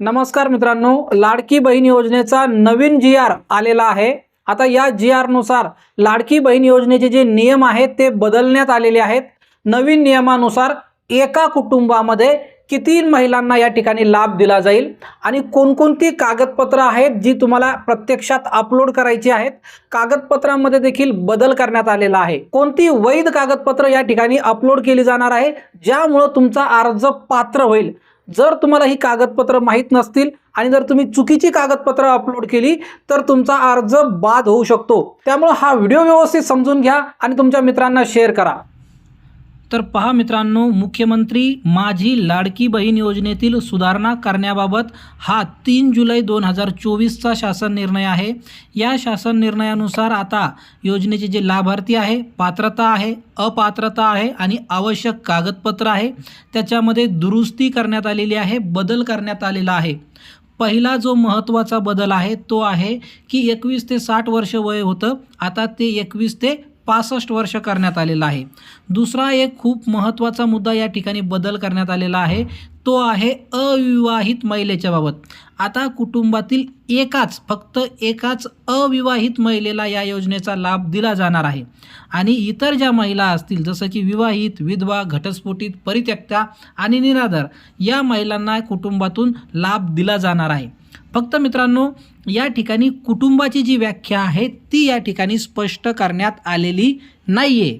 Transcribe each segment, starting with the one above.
नमस्कार मित्रांनो लाडकी बहीण योजनेचा नवीन जी आर आलेला आहे. आता या जी आरनुसार लाडकी बहीण योजनेचे जे नियम आहेत ते बदलण्यात आलेले आहेत. नवीन नियमानुसार एका कुटुंबामध्ये किती महिलांना या ठिकाणी लाभ दिला जाईल आणि कोणकोणती कागदपत्रं आहेत जी तुम्हाला प्रत्यक्षात अपलोड करायची आहेत? कागदपत्रांमध्ये देखील बदल करण्यात आलेला आहे. कोणती वैध कागदपत्र या ठिकाणी अपलोड केली जाणार आहे? ज्यामुळं तुमचा अर्ज पात्र होईल. जर तुम्हाला ही कागदपत्र माहीत नसतील आणि जर तुम्ही चुकीची कागदपत्र अपलोड केली तर तुमचा अर्ज बाद होऊ शकतो. त्यामुळे हा व्हिडिओ व्यवस्थित समजून घ्या आणि तुमच्या मित्रांना शेअर करा. तर पहा मित्रांनो मुख्यमंत्री माझी लाडकी बहीण योजनेतील सुधारणा करण्याबाबत हा तीन जुलै दोन हजार चोवीसचा शासन निर्णय आहे. या शासन निर्णयानुसार आता योजनेचे जे लाभार्थी आहे पात्रता आहे अपात्रता आहे आणि आवश्यक कागदपत्र आहे त्याच्यामध्ये दुरुस्ती करण्यात आलेली आहे बदल करण्यात आलेला आहे. पहिला जो महत्त्वाचा बदल आहे तो आहे की एकवीस ते साठ वर्ष वय होतं. आता ते एकवीस ते पासष्ट वर्ष करण्यात आलेला आहे. दुसरा एक खूप महत्त्वाचा मुद्दा या ठिकाणी बदल करण्यात आलेला आहे. तो आहे अविवाहित महिलेच्या बाबत. आता कुटुंबातील एकाच फक्त एकाच अविवाहित महिलेला या योजनेचा लाभ दिला जाणार आहे. आणि इतर ज्या महिला असतील जसं की विवाहित विधवा घटस्फोटित परित्यक्ता आणि निराधार या महिलांना कुटुंबातून लाभ दिला जाणार आहे. फक्त मित्रांनो या ठिकाणी कुटुंबाची जी व्याख्या आहे ती या ठिकाणी स्पष्ट करण्यात आलेली नाही आहे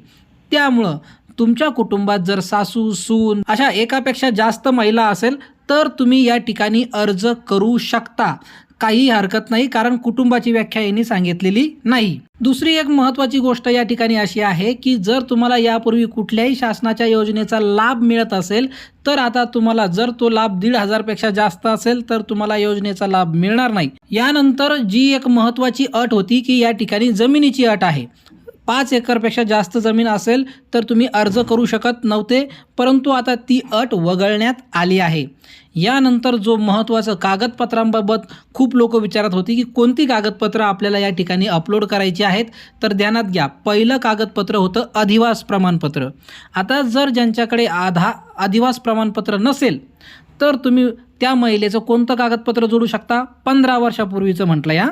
त्यामुळं तुमच्या कुटुंबात जर सासू सून अशा एकापेक्षा जास्त महिला असेल तर तुम्ही या ठिकाणी अर्ज करू शकता. काही हरकत नाही कारण कुटुंबाची व्याख्या यांनी सांगितलेली नाही. दुसरी एक महत्त्वाची गोष्ट या ठिकाणी अशी आहे की जर तुम्हाला यापूर्वी कुठल्याही शासनाच्या योजनेचा लाभ मिळत असेल तर आता तुम्हाला जर तो लाभ दीड हजारपेक्षा जास्त असेल तर तुम्हाला योजनेचा लाभ मिळणार नाही. यानंतर जी एक महत्त्वाची अट होती की या ठिकाणी जमिनीची अट आहे. पाच एकरपेक्षा जास्त जमीन असेल तर तुम्ही अर्ज करू शकत नव्हते परंतु आता ती अट वगळण्यात आली आहे. यानंतर जो महत्त्वाचं कागदपत्रांबाबत खूप लोक विचारत होती की कोणती कागदपत्रं आपल्याला या ठिकाणी अपलोड करायची आहेत तर ध्यानात घ्या. पहिलं कागदपत्र होतं अधिवास प्रमाणपत्र. आता जर ज्यांच्याकडे आधा अधिवास प्रमाणपत्र नसेल तर तुम्ही त्या महिलेचं कोणतं कागदपत्र जोडू शकता? पंधरा वर्षापूर्वीचं म्हटलं या.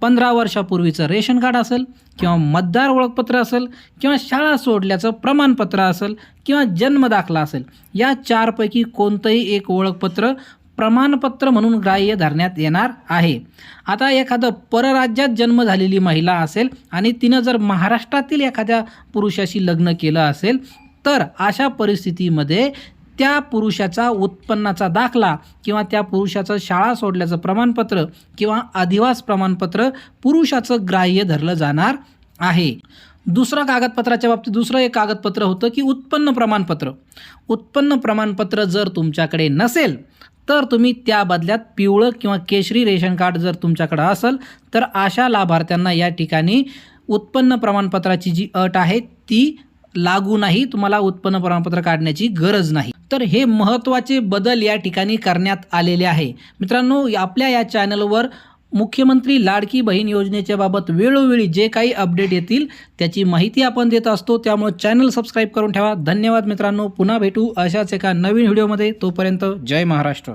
पंधरा वर्षापूर्वीचं रेशन कार्ड असेल किंवा मतदार ओळखपत्र असेल किंवा शाळा सोडल्याचं प्रमाणपत्र असेल किंवा जन्म दाखला असेल या चारपैकी कोणतंही एक ओळखपत्र प्रमाणपत्र म्हणून ग्राह्य धरण्यात येणार आहे. आता एखादं परराज्यात जन्म झालेली महिला असेल आणि तिनं जर महाराष्ट्रातील एखाद्या पुरुषाशी लग्न केलं असेल तर अशा परिस्थितीमध्ये त्या पुरुषाचा उत्पन्नाचा दाखला किंवा त्या पुरुषाचं शाळा सोडल्याचं प्रमाणपत्र किंवा अधिवास प्रमाणपत्र पुरुषाचं ग्राह्य धरलं जाणार आहे. दुसरं कागदपत्राच्या बाबतीत दुसरं एक कागदपत्र होतं की उत्पन्न प्रमाणपत्र. उत्पन्न प्रमाणपत्र जर तुमच्याकडे नसेल तर तुम्ही त्या बदल्यात पिवळं किंवा केशरी रेशन कार्ड जर तुमच्याकडं असेल तर अशा लाभार्थ्यांना या ठिकाणी उत्पन्न प्रमाणपत्राची जी अट आहे ती लागू नाही तुम्हाला उत्पन्न प्रमाणपत्र काढण्याची गरज नाही. तर हे महत्त्वाचे बदल या ठिकाणी करण्यात आलेले आहे. मित्रांनो आपल्या या चॅनलवर मुख्यमंत्री लाडकी बहीण योजनेच्या बाबत वेळोवेळी जे काही अपडेट येतील त्याची माहिती आपण देत असतो. त्यामुळे चॅनल सबस्क्राईब करून ठेवा. धन्यवाद मित्रांनो. पुन्हा भेटू अशाच एका नवीन व्हिडिओमध्ये. तोपर्यंत जय महाराष्ट्र.